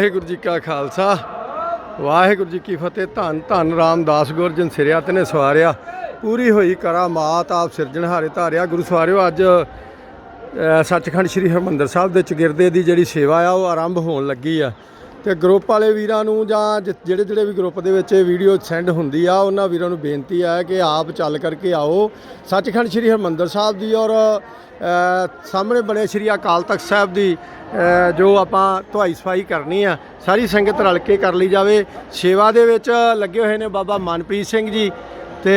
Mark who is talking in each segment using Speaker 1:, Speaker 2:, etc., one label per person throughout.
Speaker 1: ਵਾਹਿਗੁਰੂ ਜੀ ਕਾ ਖਾਲਸਾ। ਵਾਹਿਗੁਰੂ ਜੀ ਕੀ ਫਤਿਹ। ਧੰਨ ਧੰਨ ਰਾਮਦਾਸ ਗੁਰਜਨ ਸਿਰਿਆ ਤੇ ਸਵਾਰਿਆ। ਪੂਰੀ ਹੋਈ ਕਰਾਮਾਤ ਆਪ ਸਿਰਜਣਹਾਰੇ ਧਾਰਿਆ। ਗੁਰੂ ਸਵਾਰਿਓ, ਅੱਜ ਸੱਚਖੰਡ ਸ੍ਰੀ ਹਰਮੰਦਰ ਸਾਹਿਬ ਦੇ ਚਗਿਰਦੇ ਦੀ ਜਿਹੜੀ ਸੇਵਾ ਆ, ਉਹ ਆਰੰਭ ਹੋਣ ਲੱਗੀ ਆ। ਤੇ ਗਰੁੱਪ ਵਾਲੇ ਵੀਰਾਂ ਨੂੰ ਜਾਂ ਜਿ- ਜਿਹੜੇ ਜਿਹੜੇ ਵੀ ਗਰੁੱਪ ਦੇ ਵਿੱਚ ਇਹ ਵੀਡੀਓ ਸੈਂਡ ਹੁੰਦੀ ਆ ਉਹਨਾਂ ਵੀਰਾਂ ਨੂੰ ਬੇਨਤੀ ਆ ਕਿ ਆਪ ਚੱਲ ਕਰਕੇ ਆਓ। ਸੱਚਖੰਡ ਸ੍ਰੀ ਹਰਮੰਦਰ ਸਾਹਿਬ ਦੀ ਔਰ ਅ, ਸਾਹਮਣੇ ਬਣੇ ਸ੍ਰੀ ਅਕਾਲ ਤਖਤ ਸਾਹਿਬ ਦੀ ਅ, ਜੋ ਆਪਾਂ ਧੁਆਈ ਸਫ਼ਾਈ ਕਰਨੀ ਆ ਸਾਰੀ ਸੰਗਤ ਰਲ ਕੇ ਕਰ ਲਈ ਜਾਵੇ। ਸੇਵਾ ਦੇ ਵਿੱਚ ਲੱਗੇ ਹੋਏ ਨੇ ਬਾਬਾ ਮਨਪ੍ਰੀਤ ਸਿੰਘ ਜੀ ਤੇ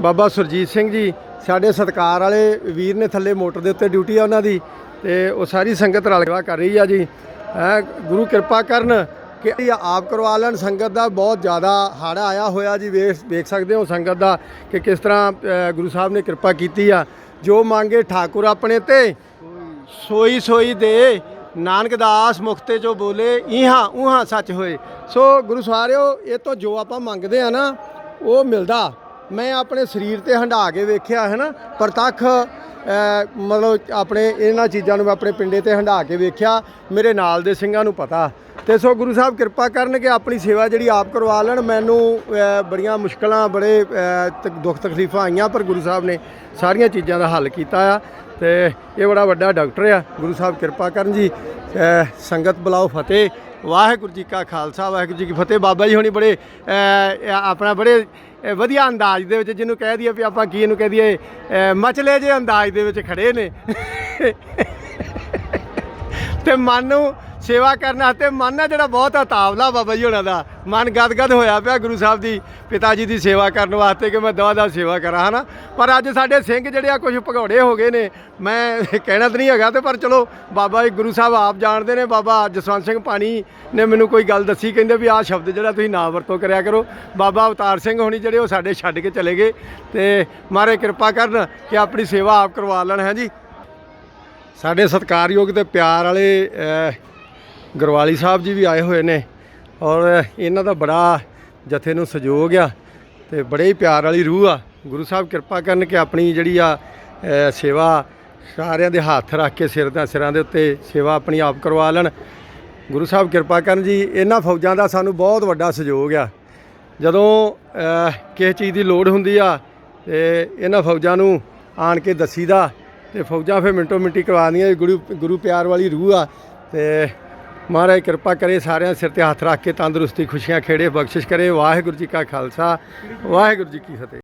Speaker 1: ਬਾਬਾ ਸੁਰਜੀਤ ਸਿੰਘ ਜੀ। ਸਾਡੇ ਸਤਕਾਰ ਵਾਲੇ ਵੀਰ ਨੇ ਥੱਲੇ ਮੋਟਰ ਦੇ ਉੱਤੇ ਡਿਊਟੀ ਆ ਉਹਨਾਂ ਦੀ ਤੇ ਉਹ ਸਾਰੀ ਸੰਗਤ ਰਲ ਕੇ ਕਰ ਰਹੀ ਆ ਜੀ। ਹੈ, ਗੁਰੂ ਕਿਰਪਾ ਕਰਨ ਕਿ ਇਹ ਆਪ ਕਰਵਾ ਲੈਣ। ਸੰਗਤ ਦਾ ਬਹੁਤ ਜ਼ਿਆਦਾ ਹਾੜਾ ਆਇਆ ਹੋਇਆ ਜੀ, ਵੇਖ ਵੇਖ ਸਕਦੇ ਹੋ ਸੰਗਤ ਦਾ ਕਿ ਕਿਸ ਤਰ੍ਹਾਂ ਗੁਰੂ ਸਾਹਿਬ ਨੇ ਕਿਰਪਾ ਕੀਤੀ ਆ। ਜੋ ਮੰਗੇ ਠਾਕੁਰ ਆਪਣੇ ਤੇ। ਸੋਈ ਸੋਈ ਦੇ। ਨਾਨਕ ਦਾਸ ਮੁਖਤੇ ਜੋ ਬੋਲੇ ਇਹਾਂ ਉਹਾਂ ਸੱਚ ਹੋਏ। ਸੋ ਗੁਰੂ ਸਵਾਰਿਓ, ਇਹ ਤੋਂ ਜੋ ਆਪਾਂ ਮੰਗਦੇ ਆ ਨਾ, ਉਹ ਮਿਲਦਾ। ਮੈਂ ਆਪਣੇ ਸਰੀਰ ਤੇ ਹੰਢਾ ਕੇ ਵੇਖਿਆ ਹੈ ਨਾ, ਪ੍ਰਤੱਖ ਮਤਲਬ ਆਪਣੇ ਇਹਨਾਂ ਚੀਜ਼ਾਂ ਨੂੰ ਮੈਂ ਆਪਣੇ ਪਿੰਡੇ ਤੇ ਹੰਢਾ ਕੇ ਵੇਖਿਆ, ਮੇਰੇ ਨਾਲ ਦੇ ਸਿੰਘਾਂ ਨੂੰ ਪਤਾ। ਤੇ ਸੋ ਗੁਰੂ ਸਾਹਿਬ ਕਿਰਪਾ ਕਰਨ ਕਿ ਆਪਣੀ ਸੇਵਾ ਜਿਹੜੀ ਆਪ ਕਰਵਾ ਲੈਣ। ਮੈਨੂੰ ਬੜੀਆਂ ਮੁਸ਼ਕਲਾਂ, ਬੜੇ ਤਕ- ਦੁੱਖ ਤਕਲੀਫਾਂ ਆਈਆਂ, ਪਰ ਗੁਰੂ ਸਾਹਿਬ ਨੇ ਸਾਰੀਆਂ ਚੀਜ਼ਾਂ ਦਾ ਹੱਲ ਕੀਤਾ ਆ। ਤੇ ਇਹ ਬੜਾ ਵੱਡਾ ਡਾਕਟਰ ਆ। ਗੁਰੂ ਸਾਹਿਬ ਕਿਰਪਾ ਕਰਨ ਜੀ। ਸੰਗਤ ਬੁਲਾਓ ਫਤਿਹ। ਵਾਹਿਗੁਰੂ ਜੀ ਕਾ ਖਾਲਸਾ, ਵਾਹਿਗੁਰੂ ਜੀ ਕੀ ਫਤਿਹ। ਬਾਬਾ ਜੀ ਹੋਣੀ ਬੜੇ ਆਪਣਾ ਬੜੇ ਵਧੀਆ ਅੰਦਾਜ਼ ਦੇ ਵਿੱਚ ਜਿਹਨੂੰ ਕਹਿ ਦਈਏ ਵੀ ਆਪਾਂ ਕੀ ਇਹਨੂੰ ਕਹਿ ਦਈਏ ਮਚਲੇ ਜੇ ਅੰਦਾਜ਼ ਦੇ ਵਿੱਚ ਖੜੇ ਨੇ। ਤੇ ਮਨ ਨੂੰ ਸੇਵਾ ਕਰਨ ਵਾਸਤੇ ਮਨ ਆ ਜਿਹੜਾ ਬਹੁਤ ਅਤਾਵਲਾ ਬਾਬਾ ਜੀ ਹੋਣਾ ਦਾ। ਮਨ ਗਦਗਦ ਹੋਇਆ ਪਿਆ ਗੁਰੂ ਸਾਹਿਬ ਦੀ, ਪਿਤਾ ਜੀ ਦੀ ਸੇਵਾ ਕਰਨ ਵਾਸਤੇ ਕਿ ਮੈਂ ਦਵਾ ਦਾ ਸੇਵਾ ਕਰਾਂ, ਹਨਾ? ਪਰ ਅੱਜ ਸਾਡੇ ਸਿੰਘ ਜਿਹੜੇ ਆ, ਕੁਝ ਭਗੌੜੇ ਹੋ ਗਏ ਨੇ, ਮੈਂ ਕਹਿਣਾ ਤਾਂ ਨਹੀਂ ਹੈਗਾ ਤੇ ਪਰ ਚਲੋ, ਬਾਬਾ ਜੀ ਗੁਰੂ ਸਾਹਿਬ ਆਪ ਜਾਣਦੇ ਨੇ, ਬਾਬਾ ਜਸਵੰਤ ਸਿੰਘ ਪਾਣੀ ਨੇ ਮੈਨੂੰ ਕੋਈ ਗੱਲ ਦੱਸੀ, ਕਹਿੰਦੇ ਵੀ ਆਹ ਸ਼ਬਦ ਜਿਹੜਾ ਤੁਸੀਂ ਨਾ ਵਰਤੋਂ ਕਰਿਆ ਕਰੋ। ਬਾਬਾ ਅਵਤਾਰ ਸਿੰਘ ਹੋਣੀ ਜਿਹੜੇ ਉਹ ਸਾਡੇ ਛੱਡ ਕੇ ਚਲੇ ਗਏ ਤੇ ਮਾਰੇ ਕਿਰਪਾ ਕਰਨ ਕਿ ਆਪਣੀ ਸੇਵਾ ਆਪ ਕਰਵਾ ਲੈਣ, ਹੈ ਜੀ? ਸਾਡੇ ਸਤਿਕਾਰਯੋਗ ਤੇ ਪਿਆਰ ਵਾਲੇ ਗੁਰਵਾਲੀ ਸਾਹਿਬ ਜੀ ਵੀ ਆਏ ਹੋਏ ਨੇ ਔਰ ਇਹਨਾਂ ਦਾ ਬੜਾ ਜਥੇ ਨੂੰ ਸਹਿਯੋਗ ਆ ਤੇ ਬੜੇ ਹੀ ਪਿਆਰ ਵਾਲੀ ਰੂਹ ਆ। ਗੁਰੂ ਸਾਹਿਬ ਕਿਰਪਾ ਕਰਨ ਕਿ ਆਪਣੀ ਜਿਹੜੀ ਆ ਸੇਵਾ ਸਾਰਿਆਂ ਦੇ ਹੱਥ ਰੱਖ ਕੇ ਸਿਰ ਦਾ ਸਿਰਾਂ ਦੇ ਉੱਤੇ ਸੇਵਾ ਆਪਣੀ ਆਪ ਕਰਵਾ ਲੈਣ। ਗੁਰੂ ਸਾਹਿਬ ਕਿਰਪਾ ਕਰਨ ਜੀ, ਇਹਨਾਂ ਫੌਜਾਂ ਦਾ ਸਾਨੂੰ ਬਹੁਤ ਵੱਡਾ ਸਹਿਯੋਗ ਆ। ਜਦੋਂ ਕਿਸੇ ਚੀਜ਼ ਦੀ ਲੋੜ ਹੁੰਦੀ ਆ ਤੇ ਇਹਨਾਂ ਫੌਜਾਂ ਨੂੰ ਆਣ ਕੇ ਦੱਸੀਦਾ ਤੇ ਫੌਜਾਂ ਫਿਰ ਮਿੰਟੋ ਮਿੰਟੀ ਕਰਵਾ ਕਰਵਾਉਂਦੀਆਂ ਗੁਰੂ ਗੁਰੂ ਪਿਆਰ ਵਾਲੀ ਰੂਹ ਆ ਤੇ ਮਹਾਰਾਜ ਕਿਰਪਾ ਕਰੇ ਸਾਰਿਆਂ ਸਿਰ ਤੇ ਹੱਥ ਰੱਖ ਕੇ ਤੰਦਰੁਸਤੀ, ਖੁਸ਼ੀਆਂ ਖੇੜੇ, ਬਖਸ਼ਿਸ਼ ਕਰੇ। ਵਾਹਿਗੁਰੂ ਜੀ ਕਾ ਖਾਲਸਾ, ਵਾਹਿਗੁਰੂ ਜੀ ਕੀ ਫਤਿਹ।